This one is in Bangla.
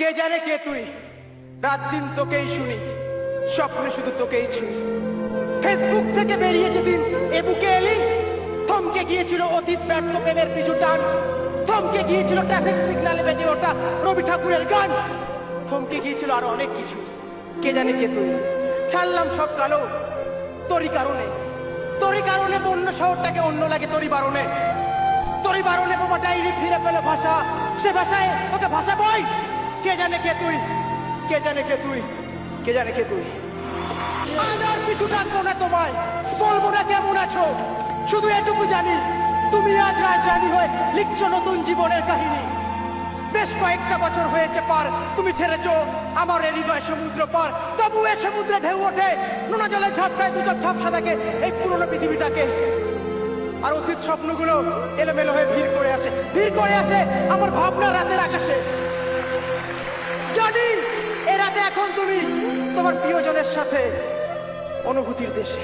কে জানে কে তুই? রাত দিন তোকেই শুনি, স্বপ্নে শুধু তোকেই ছুঁই। ফেসবুক থেকে বেরিয়ে যেদিন এ বুকে এলি, থমকে গিয়েছিল অতীত ব্যর্থ প্রেমের পিছু টান। থমকে গিয়েছিল ট্রাফিক সিগনালে বেজে ওঠা রবি ঠাকুরের গান। থমকে গিয়েছিল আরও অনেক কিছু, কে জানে কে তুই? ছাড়লাম সব কালো, তোরই কারণে। তোরই কারণে বন্য শহরটাকে অন্য লাগে তোরই বারণে। তোরই বারণে বোমা ডাইরি ফিরে পেল ভাষা, সে ভাষায় ওকে ভাষা বই কে জানে কে তুই? কে জানে কে তুই? কে জানে কে তুই? আজ কিছু ডাকবো না তোমায়। বলব না কেমন আছো? শুধু এটুকু জানি, তুমি আজ রাজরানী হয়ে লিখছো নতুন জীবনের কাহিনী। বেশ কয়েকটা বছর হয়েছে পার, তুমি ছেড়েছো আমার এই হৃদয় সমুদ্র পার। তবু এ সমুদ্রে ঢেউ ওঠে, নোনা জলের ঝাপটায় দুচক ঝাপসা থাকে এই পুরনো পৃথিবীটাকে। আর অতীত স্বপ্নগুলো এলোমেলো হয়ে ভিড় করে আসে, ভিড় করে আসে আমার ভাবনা রাতের আকাশে। জানি এরাতে রাতে এখন তুমি তোমার প্রিয়জনের সাথে অনুভূতির দেশে।